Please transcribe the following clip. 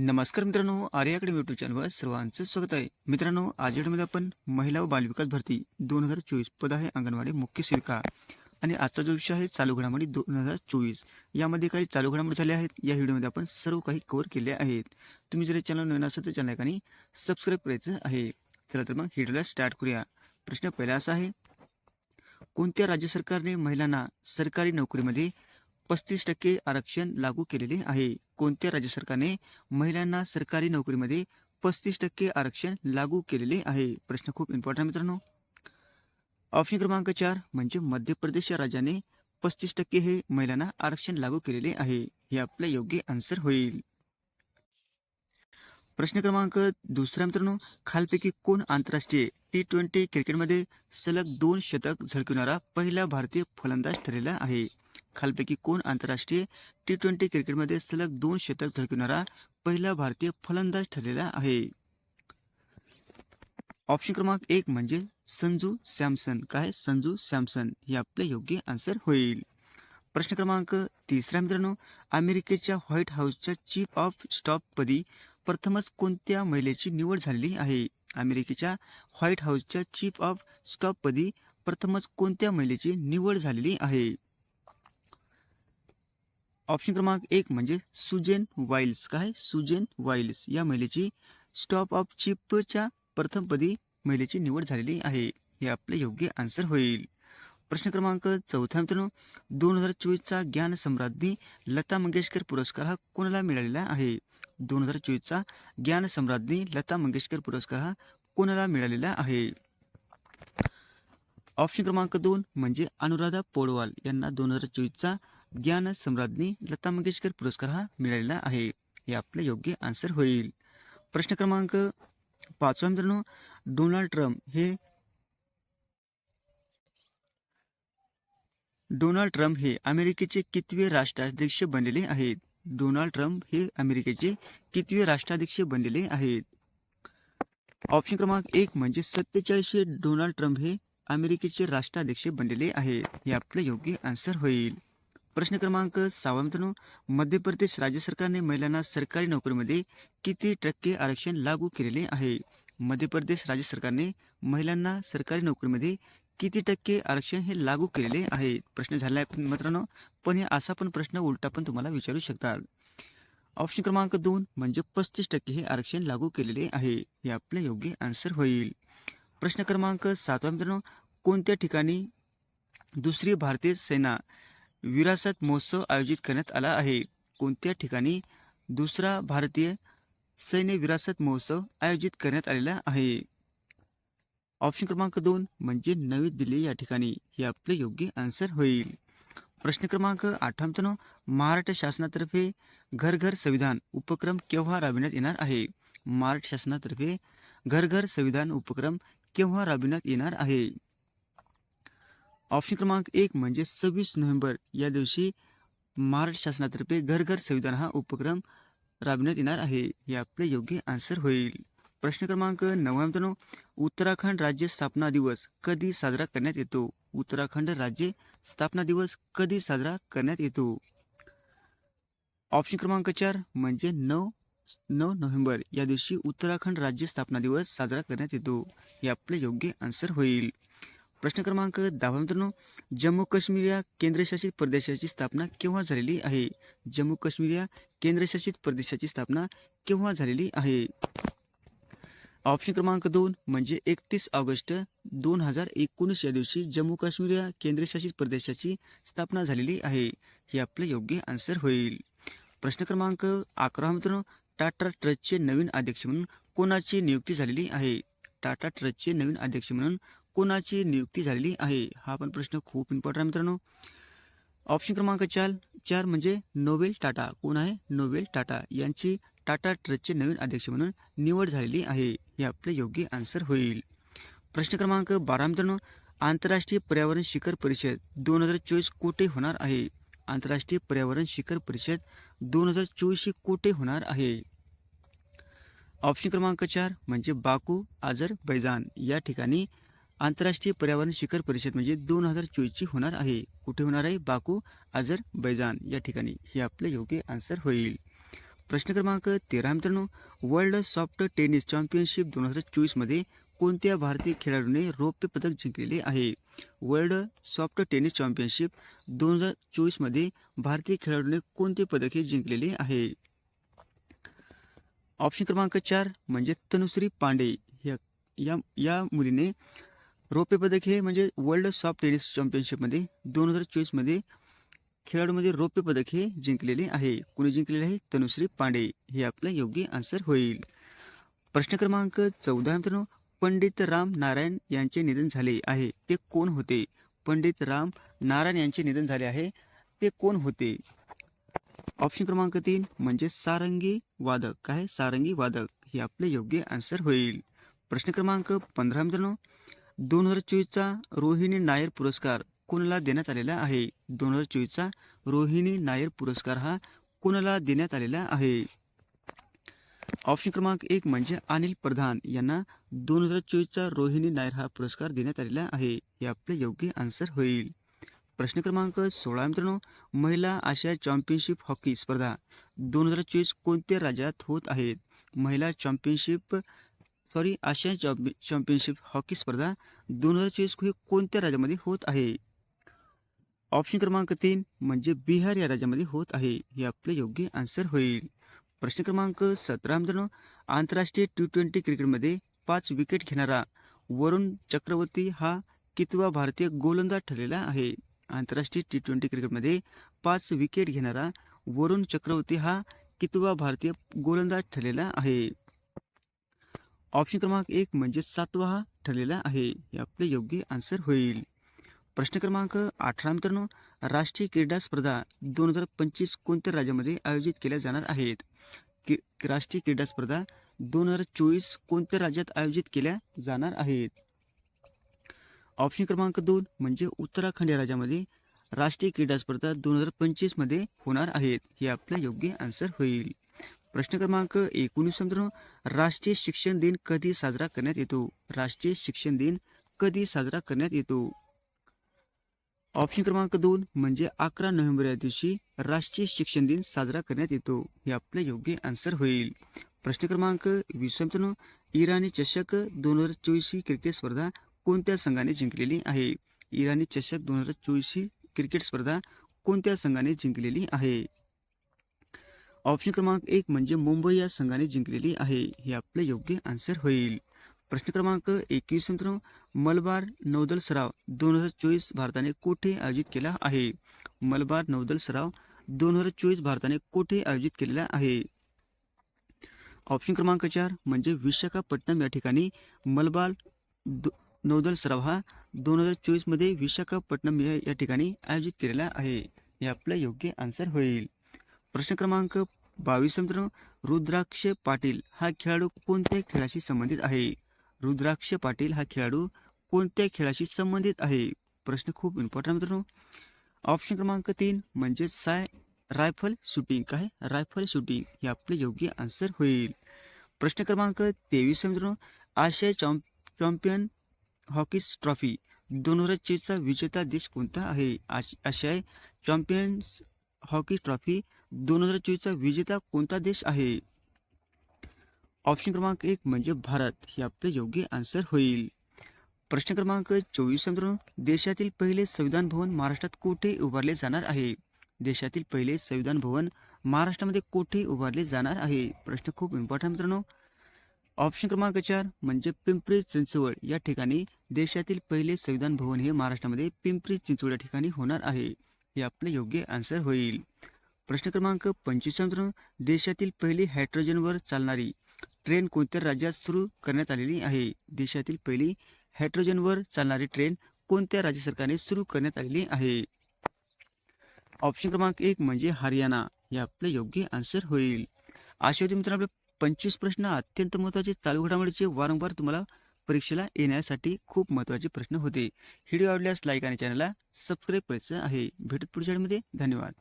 नमस्कार मित्रांनो आर्य academy YouTube चॅनलवर सर्वांचं स्वागत आहे. मित्रांनो आज या व्हिडिओमध्ये आपण महिला व बालविकास भरती दोन हजार चोवीस पद आहे अंगणवाडी मुख्य सेविका. आणि आजचा जो विषय आहे चालू घडामोडी दोन हजार चोवीस. यामध्ये काही चालू घडामोडी झाल्या आहेत या व्हिडिओमध्ये आपण सर्व काही कव्हर केले आहेत. तुम्ही जर चॅनल नवीन असेल तर चॅनल एकाने सबस्क्राईब करायचं आहे. चला तर मग व्हिडिओला स्टार्ट करूया. प्रश्न पहिला असा आहे कोणत्या राज्य सरकारने महिलांना सरकारी नोकरीमध्ये पस्तीस टक्के आरक्षण लागू केलेले आहे. कोणत्या राज्य सरकारने महिलांना सरकारी नोकरीमध्ये पस्तीस टक्के आरक्षण लागू केलेले आहे? प्रश्न खूप इम्पॉर्टंट मित्रांनो. ऑप्शन क्रमांक चार म्हणजे मध्य प्रदेश या राज्याने पस्तीस टक्के हे महिलांना आरक्षण लागू केलेले आहे. हे आपलं योग्य आन्सर होईल. प्रश्न क्रमांक दुसरा मित्रांनो खालपैकी कोण आंतरराष्ट्रीय टी ट्वेंटी क्रिकेटमध्ये सलग दोन शतक झळकवणारा पहिला भारतीय फलंदाज ठरलेला आहे? खालपैकी कोण आंतरराष्ट्रीय टी ट्वेंटी क्रिकेटमध्ये सलग दोन शतक झळकवणारा पहिला भारतीय फलंदाज ठरलेला आहे. ऑप्शन क्रमांक एक म्हणजे संजू सॅमसन. काय संजू सॅमसन. हे आपले योग्य आन्सर होईल. प्रश्न क्रमांक तिसरा मित्रांनो अमेरिकेच्या व्हाईट हाऊसच्या चीफ ऑफ स्टॉपपदी प्रथमच कोणत्या महिलेची निवड झालेली आहे? अमेरिकेच्या व्हाईट हाऊसच्या चीफ ऑफ स्टॉपपदी प्रथमच कोणत्या महिलेची निवड झालेली आहे? ऑप्शन क्रमांक एक म्हणजे सुजेन वाईल्स काय सुजेन वाईल्स या महिलेची स्टॉप ऑफ चिपच्या प्रथमपदी महिलेची निवड झालेली आहे. हे आपले योग्य आन्सर होईल. प्रश्न क्रमांक चौथा मित्रांनो. दोन हजार चोवीसचा ज्ञान सम्राज्ञी लता मंगेशकर पुरस्कार हा कोणाला मिळालेला आहे? दोन हजार चोवीसचा ज्ञान सम्राज्ञी लता मंगेशकर पुरस्कार हा कोणाला मिळालेला आहे? ऑप्शन क्रमांक दोन म्हणजे अनुराधा पोडवाल यांना दोन हजार चोवीसचा ज्ञान सम्राज्ञी लता मंगेशकर पुरस्कार हा मिळालेला आहे. हे आपले योग्य आन्सर होईल. प्रश्न क्रमांक पाचवा मित्रांनो. डोनाल्ड ट्रम्प हे डोनाल्ड ट्रम्प हे अमेरिकेचे कितवे राष्ट्राध्यक्ष बनलेले आहेत? डोनाल्ड ट्रम्प हे अमेरिकेचे कितवे राष्ट्राध्यक्ष बनलेले आहेत? ऑप्शन क्रमांक एक म्हणजे सत्तेचाळीसशे डोनाल्ड ट्रम्प हे अमेरिकेचे राष्ट्राध्यक्ष बनलेले आहेत. हे आपले योग्य आन्सर होईल. प्रश्न क्रमांक सहावा मित्रांनो मध्य प्रदेश राज्य सरकारने महिलांना सरकारी नोकरीमध्ये किती टक्के आरक्षण लागू केलेले आहे? मध्य प्रदेश राज्य सरकारने महिलांना सरकारी नोकरीमध्ये किती टक्के आरक्षण हे लागू केलेले आहे? प्रश्न झाला आहे मित्रांनो पण हे असा पण प्रश्न उलटा पण तुम्हाला विचारू शकतात. ऑप्शन क्रमांक दोन म्हणजे पस्तीस टक्के हे आरक्षण लागू केलेले आहे हे आपले योग्य आन्सर होईल. प्रश्न क्रमांक सातवा मित्रांनो कोणत्या ठिकाणी दुसरी भारतीय सेना विरासत महोत्सव आयोजित करण्यात आला आहे. कोणत्या ठिकाणी? दुसरा भारतीय सैन्य विरासत महोत्सव आयोजित करण्यात आलेला आहे. ऑप्शन क्रमांक दोन म्हणजे नवी दिल्ली या ठिकाणी. हे आपले योग्य आन्सर होईल. प्रश्न क्रमांक आठवा महाराष्ट्र शासनातर्फे घर घर संविधान उपक्रम केव्हा राबविण्यात येणार आहे? महाराष्ट्र शासनातर्फे घर घर संविधान उपक्रम केव्हा राबविण्यात येणार आहे? ऑप्शन क्रमांक एक म्हणजे सव्वीस नोव्हेंबर या दिवशी महाराष्ट्र शासनातर्फे घर घर संविधान हा उपक्रम आहे. हे आपले योग्य आन्सर होईल. प्रश्न क्रमांक नववा मित्रांनो उत्तराखंड राज्य स्थापना दिवस कधी साजरा करण्यात येतो? उत्तराखंड राज्य स्थापना दिवस कधी साजरा येतो? ऑप्शन क्रमांक चार म्हणजे नऊ नऊ नोव्हेंबर या दिवशी उत्तराखंड राज्य स्थापना दिवस साजरा येतो. हे आपले योग्य आन्सर होईल. प्रश्न क्रमांक दहावा मित्रांनो जम्मू काश्मीर या केंद्रशासित प्रदेशाची स्थापना केव्हा झालेली आहे? जम्मू काश्मीर या केंद्रशासित प्रदेशाची स्थापना केव्हा झालेली आहे? ऑप्शन क्रमांक दोन म्हणजे एकतीस ऑगस्ट दोन हजार एकोणीस या दिवशी जम्मू काश्मीर या केंद्रशासित प्रदेशाची स्थापना झालेली आहे. हे आपले योग्य आन्सर होईल. प्रश्न क्रमांक अकरा मित्रांनो टाटा ट्रस्टचे नवीन अध्यक्ष म्हणून कोणाची नियुक्ती झालेली आहे? टाटा ट्रस्टचे नवीन अध्यक्ष म्हणून कोणाची नियुक्ती झालेली आहे हा पण प्रश्न खूप इम्पॉर्टंट आहे मित्रांनो. ऑप्शन क्रमांक चार चार म्हणजे नोवेल टाटा. कोण आहे? नोवेल टाटा. यांची टाटा ट्रस्टचे नवीन अध्यक्ष म्हणून निवड झालेली आहे. हे आपले योग्य आन्सर होईल. प्रश्न क्रमांक बारा मित्रांनो आंतरराष्ट्रीय पर्यावरण शिखर परिषद दोन हजार चोवीस कोठे होणार आहे? आंतरराष्ट्रीय पर्यावरण शिखर परिषद दोन हजार चोवीस कोठे होणार आहे? ऑप्शन क्रमांक चार म्हणजे बाकू आझर बैजान या ठिकाणी आंतरराष्ट्रीय पर्यावरण शिखर परिषद म्हणजे दोन हजार चोवीसची होणार आहे. कुठे होणार आहे? बाकू आझर बैजान या ठिकाणी हे आपले योग्य आन्सर होईल. प्रश्न क्रमांक तेरा मित्रांनो. वर्ल्ड सॉफ्ट टेनिस चॅम्पियनशिप दोन हजार चोवीसमध्ये कोणत्या भारतीय खेळाडूने रौप्य पदक जिंकलेले आहे? वर्ल्ड सॉफ्ट टेनिस चॅम्पियनशिप दोन हजार चोवीसमध्ये भारतीय खेळाडूने कोणते पदक हे जिंकलेले आहे? ऑप्शन क्रमांक चार म्हणजे तनुश्री पांडे. या या मुलीने रौप्य पदक हे म्हणजे वर्ल्ड सॉफ्ट टेनिस चॅम्पियनशिपमध्ये दोन हजार चोवीसमध्ये खेळाडूमध्ये रौप्य पदक हे जिंकलेले आहे. कुणी जिंकलेले आहे? तनुश्री पांडे. हे आपलं योग्य आन्सर होईल. प्रश्न क्रमांक चौदा मित्रांनो पंडित राम नारायण यांचे निधन झाले आहे. ते कोण होते? पंडित राम नारायण यांचे निधन झाले आहे. ते कोण होते? ऑप्शन क्रमांक तीन म्हणजे सारंगी वादक. काय? सारंगी वादक. हे आपले योग्य आन्सर होईल. प्रश्न क्रमांक पंधरा मित्रांनो दोन हजार चोवीसचा रोहिणी नायर पुरस्कार कोणाला देण्यात आलेला आहे? दोन हजार चोवीसचा रोहिणी नायर पुरस्कार हा कोणाला देण्यात आलेला आहे? ऑप्शन क्रमांक एक म्हणजे अनिल प्रधान यांना दोन हजार चोवीसचा रोहिणी नायर हा पुरस्कार देण्यात आलेला आहे. हे आपले योग्य आन्सर होईल. प्रश्न क्रमांक सोळा मित्रांनो महिला आशिया चॅम्पियनशिप हॉकी स्पर्धा दोन हजार चोवीस कोणत्या राज्यात होत आहेत महिला चॅम्पियनशिप सॉरी आशिया चॅम्पि चॅम्पियनशिप हॉकी स्पर्धा दोन हजार चोवीस हे कोणत्या राज्यामध्ये होत आहे? ऑप्शन क्रमांक तीन म्हणजे बिहार या राज्यामध्ये होत आहे. हे आपले योग्य आन्सर होईल. प्रश्न क्रमांक सतरा मित्रांनो आंतरराष्ट्रीय टी ट्वेंटी क्रिकेटमध्ये पाच विकेट घेणारा वरुण चक्रवर्ती हा कितवा भारतीय गोलंदाज ठरलेला आहे? आंतरराष्ट्रीय टी ट्वेंटी क्रिकेटमध्ये पाच विकेट घेणारा वरुण चक्रवर्ती हा कितवा भारतीय गोलंदाज ठरलेला आहे? ऑप्शन क्रमांक एक म्हणजे सातवा हा ठरलेला आहे. हे आपले योग्य आन्सर होईल. प्रश्न क्रमांक अठरा मित्रांनो राष्ट्रीय क्रीडा स्पर्धा दोन हजार पंचवीस कोणत्या राज्यामध्ये आयोजित केल्या जाणार आहेत? कि राष्ट्रीय क्रीडा स्पर्धा दोन हजार चोवीस कोणत्या राज्यात आयोजित केल्या जाणार आहेत? ऑप्शन क्रमांक दोन म्हणजे उत्तराखंड या राज्यामध्ये राष्ट्रीय क्रीडा स्पर्धा दोन हजार पंचवीसमध्ये होणार आहेत. हे आपलं योग्य आन्सर होईल. प्रश्न क्रमांक एकोणीस मित्रांनो राष्ट्रीय शिक्षण दिन कधी साजरा करण्यात येतो? राष्ट्रीय शिक्षण दिन कधी साजरा करण्यात येतो? ऑप्शन क्रमांक दोन म्हणजे अकरा नोव्हेंबर या दिवशी राष्ट्रीय शिक्षण दिन साजरा करण्यात येतो. हे आपले योग्य आन्सर होईल. प्रश्न क्रमांक वीस मित्रांनो इराणी चषक दोन हजार चोवीस ही क्रिकेट स्पर्धा कोणत्या संघाने जिंकलेली आहे? इराणी चषक दोन हजार चोवीस ही क्रिकेट स्पर्धा कोणत्या संघाने जिंकलेली आहे? ऑप्शन क्रमांक एक म्हणजे मुंबई या संघाने जिंकलेली आहे. हे आपलं योग्य आन्सर होईल. प्रश्न क्रमांक एकवीस मित्र मलबार नौदल सराव दोन हजार चोवीस भारताने कोठे आयोजित केला आहे? मलबार नौदल सराव दोन हजार चोवीस भारताने कोठे आयोजित केलेला आहे? ऑप्शन क्रमांक चार म्हणजे विशाखापट्टणम या ठिकाणी मलबार दो- नौदल सराव हा दोन हजार चोवीसमध्ये विशाखापट्टणम या ठिकाणी आयोजित केलेला आहे. हे आपलं योग्य आन्सर होईल. प्रश्न क्रमांक बावीस मित्रांनो रुद्राक्ष पाटील हा खेळाडू कोणत्या खेळाशी संबंधित आहे? रुद्राक्ष पाटील हा खेळाडू कोणत्या खेळाशी संबंधित आहे? प्रश्न खूप इम्पॉर्टंट मित्रांनो. ऑप्शन क्रमांक तीन म्हणजे साय रायफल शूटिंग. काय? Rifle shooting. हे आपले योग्य आन्सर होईल. प्रश्न क्रमांक तेवीस मित्रांनो. आशिया चॉम्प चॉम्पियन हॉकी ट्रॉफी. दोन हजार चोवीसचा विजेता देश कोणता आहे? आश आशियाई चॉम्पियन्स हॉकी ट्रॉफी दोन हजार चोवीसचा विजेता कोणता देश आहे? ऑप्शन क्रमांक एक म्हणजे भारत. हे आपले योग्य आन्सर होईल. प्रश्न क्रमांक चोवीस देशातील पहिले संविधान भवन महाराष्ट्रात कोठे उभारले जाणार आहे? देशातील पहिले संविधान भवन महाराष्ट्रामध्ये कोठे उभारले जाणार आहे? प्रश्न खूप इम्पॉर्टंट मित्रांनो. ऑप्शन क्रमांक चार म्हणजे पिंपरी चिंचवड. या ठिकाणी देशातील पहिले संविधान भवन हे महाराष्ट्रामध्ये पिंपरी चिंचवड या ठिकाणी होणार आहे. हे आपले योग्य आन्सर होईल. प्रश्न क्रमांक पंचवीस देशातील पहिली हायड्रोजनवर चालणारी ट्रेन कोणत्या राज्यात सुरू करण्यात आलेली आहे? देशातील पहिली हायड्रोजनवर चालणारी ट्रेन कोणत्या राज्य सरकारने सुरू करण्यात आलेली आहे? ऑप्शन क्रमांक एक म्हणजे हरियाणा. हे आपले योग्य आन्सर होईल. अशा होते मित्रांनो आपले पंचवीस प्रश्न अत्यंत महत्त्वाचे चालू घडामोडीचे वारंवार तुम्हाला परीक्षेला येण्यासाठी खूप महत्त्वाचे प्रश्न होते. व्हिडिओ आवडल्यास लाईक आणि चॅनलला सबस्क्राईब करायचं आहे. भेटत पुढच्या धन्यवाद.